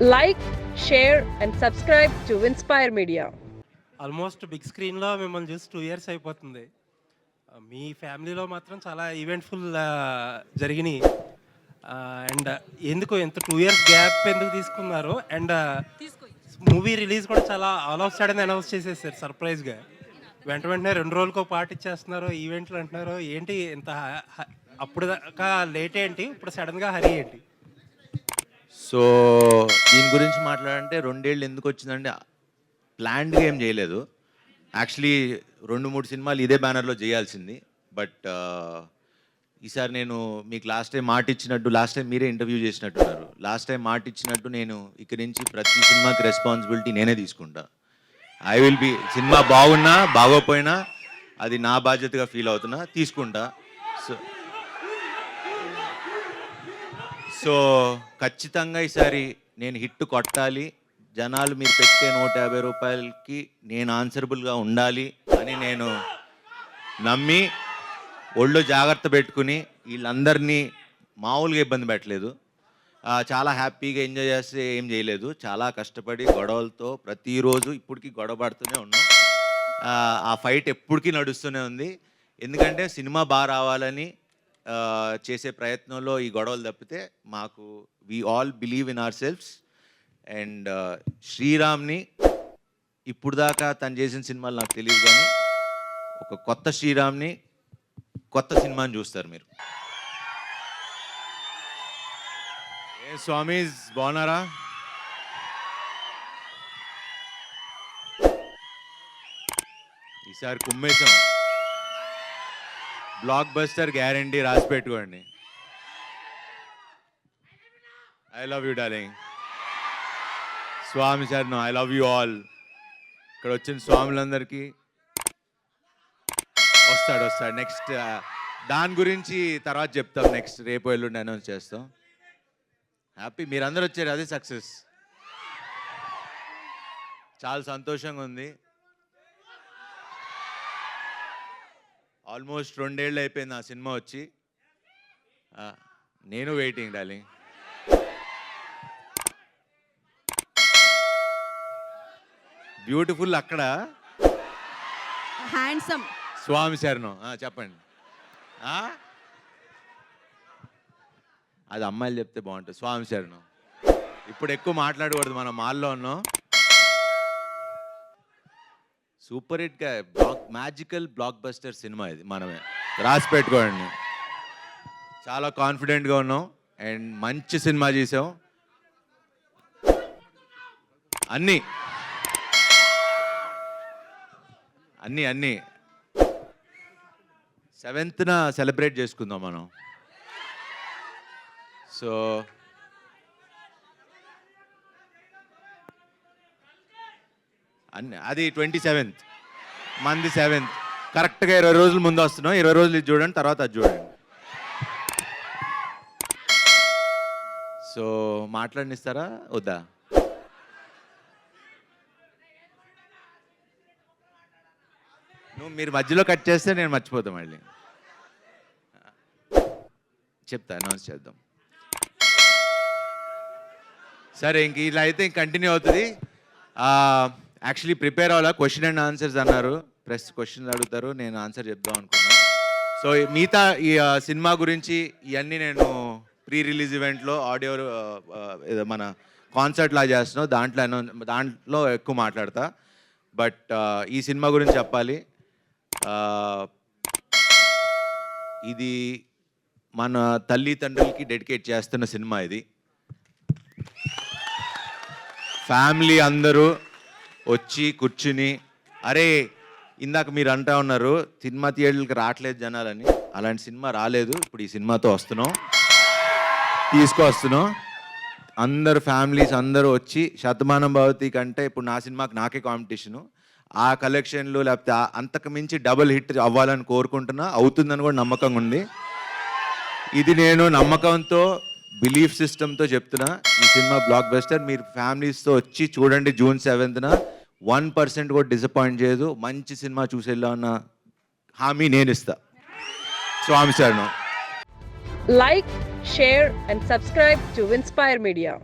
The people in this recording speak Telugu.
Like, share, and subscribe to Inspire Media. Almost big స్క్రీన్లో మిమ్మల్ని చూసి టూ ఇయర్స్ అయిపోతుంది. ఆ, మీ ఫ్యామిలీలో మాత్రం చాలా ఈవెంట్ఫుల్ జరిగినాయి. అండ్ ఎందుకు ఎంత టూ ఇయర్స్ గ్యాప్ ఎందుకు తీసుకున్నారు అండ్ మూవీ రిలీజ్ కూడా చాలా ఆల్ ఆఫ్ సడన్ అనౌన్స్ చేసేసారు సర్ప్రైజ్గా వెంట వెంటనే రెండు రోజులకో పాట ఇచ్చేస్తున్నారు ఈవెంట్లు అంటున్నారు ఏంటి ఇంత అప్పుడు దాకా లేట్ ఏంటి? ఇప్పుడు సడన్గా హరి ఏంటి? సో దీని గురించి మాట్లాడంటే రెండేళ్ళు ఎందుకు వచ్చిందంటే ప్లాన్డ్గా ఏం చేయలేదు. యాక్చువల్లీ రెండు మూడు సినిమాలు ఇదే బ్యానర్లో చేయాల్సింది. బట్ ఈసారి నేను మీకు లాస్ట్ టైం మాట ఇచ్చినట్టు లాస్ట్ టైం మీరే ఇంటర్వ్యూ చేసినట్టున్నారు. లాస్ట్ టైం మాట ఇచ్చినట్టు నేను ఇక్కడి నుంచి ప్రతి సినిమాకి రెస్పాన్సిబిలిటీ నేనే తీసుకుంటా. ఐ విల్ బి సినిమా బాగున్నా బాగోపోయినా అది నా బాధ్యతగా ఫీల్ అవుతున్నా తీసుకుంటా. సో సో ఖచ్చితంగా ఈసారి నేను హిట్ కొట్టాలి. జనాలు మీరు పెట్టే నూట యాభై రూపాయలకి నేను ఆన్సరబుల్గా ఉండాలి అని నేను నమ్మి ఒళ్ళు జాగ్రత్త పెట్టుకుని వీళ్ళందరినీ మామూలుగా ఇబ్బంది పెట్టలేదు. చాలా హ్యాపీగా ఎంజాయ్ చేస్తే ఏం చేయలేదు. చాలా కష్టపడి గొడవలతో ప్రతిరోజు ఇప్పటికీ గొడవ పడుతూనే ఉన్నాం. ఆ, ఫైట్ ఎప్పటికీ నడుస్తూనే ఉంది. ఎందుకంటే సినిమా బాగా రావాలని చేసే ప్రయత్నంలో ఈ గొడవలు తప్పితే మాకు we all believe in our selfs and శ్రీరామ్ని ఇప్పుడు దాకా తను చేసిన సినిమాలు నాకు తెలియదు కానీ ఒక కొత్త శ్రీరామ్ని కొత్త సినిమాని చూస్తారు మీరు. ఏ స్వామి బాగున్నారా? ఈసారి కుమ్మేశాం. బ్లాక్ బస్టర్ గ్యారంటీ రాసి పెట్టుకోండి. I love you darling Swamy sir no I love you all ఇక్కడ వచ్చిన స్వాములందరికీ వస్తాడు వస్తాడు. నెక్స్ట్ uh, దాని గురించి తర్వాత చెప్తాం. నెక్స్ట్ రేపు ఎల్లుండి అనౌన్స్ చేస్తాం. హ్యాపీ మీరందరూ వచ్చారు అదే సక్సెస్ చాలా సంతోషంగా ఉంది. ఆల్మోస్ట్ రెండేళ్ళు అయిపోయింది ఆ సినిమా వచ్చి. నేను వెయిటింగ్ డార్లింగ్. బ్యూటిఫుల్ అక్కడ. హ్యాండ్సమ్. స్వామి శరణం. ఆ, చెప్పండి? అది అమ్మాయిలు చెప్తే బాగుంటుంది. స్వామి శరణం. ఇప్పుడు ఎక్కువ మాట్లాడకూడదు మనం మాల్లో ఉన్నాం. సూపర్ హిట్గా బ్లాక్ మ్యాజికల్ బ్లాక్ బస్టర్ సినిమా ఇది మనమే. రాసి పెట్టుకోండి. చాలా కాన్ఫిడెంట్గా ఉన్నాం. అండ్ మంచి సినిమా చేసాం. అన్నీ. అన్నీ అన్నీ. సెవెంత్న సెలబ్రేట్ చేసుకుందాం మనం. సో అన్ని అది ట్వంటీ సెవెంత్. మంది సెవెంత్. కరెక్ట్గా ఇరవై రోజులు ముందు వస్తున్నాం ఇరవై రోజులు ఇది చూడండి తర్వాత అది చూడండి. సో మాట్లాడినిస్తారా? వద్దా? నువ్వు మీరు మధ్యలో కట్ చేస్తే నేను మర్చిపోతా మళ్ళీ. చెప్తా అనౌన్స్ చేద్దాం. సరే ఇంక ఇలా అయితే ఇంక కంటిన్యూ అవుతుంది. యాక్చువల్లీ ప్రిపేర్ అవ్వాలా క్వశ్చన్ అండ్ ఆన్సర్స్ అన్నారు. ప్రెస్ క్వశ్చన్లు అడుగుతారు. నేను ఆన్సర్ చెప్దాం అనుకున్నాను సో మిగతా ఈ సినిమా గురించి ఇవన్నీ నేను ప్రీ రిలీజ్ ఈవెంట్లో ఆడియో మన కాన్సర్ట్ లా చేస్తున్నాం. దాంట్లో దాంట్లో ఎక్కువ మాట్లాడతా. బట్ ఈ సినిమా గురించి చెప్పాలి. ఇది మన తల్లిదండ్రులకి డెడికేట్ చేస్తున్న సినిమా ఇది. ఫ్యామిలీ అందరూ వచ్చి కూర్చుని అరే ఇందాక మీరు అంటా ఉన్నారు సినిమా థియేటర్కి రావట్లేదు జనాలని. అలాంటి సినిమా రాలేదు. ఇప్పుడు ఈ సినిమాతో వస్తున్నాం. తీసుకొస్తున్నాం అందరు ఫ్యామిలీస్ అందరూ వచ్చి శతమానం భవతి కంటే ఇప్పుడు నా సినిమాకి నాకే కాంపిటీషను. ఆ కలెక్షన్లు లేకపోతే అంతకు మించి డబుల్ హిట్ అవ్వాలని కోరుకుంటున్నా. అవుతుందని కూడా నమ్మకంగా ఉంది. ఇది నేను నమ్మకంతో బిలీఫ్ సిస్టమ్తో చెప్తున్నా. ఈ సినిమా బ్లాక్ బస్టర్ మీరు ఫ్యామిలీస్తో వచ్చి చూడండి జూన్ సెవెంత్న. వన్ పర్సెంట్ కూడా డిసప్పాయింట్ చేయదు. మంచి సినిమా చూసేలా హామీ నేను ఇస్తా. స్వామి శరణం. Like share and subscribe to Inspire Media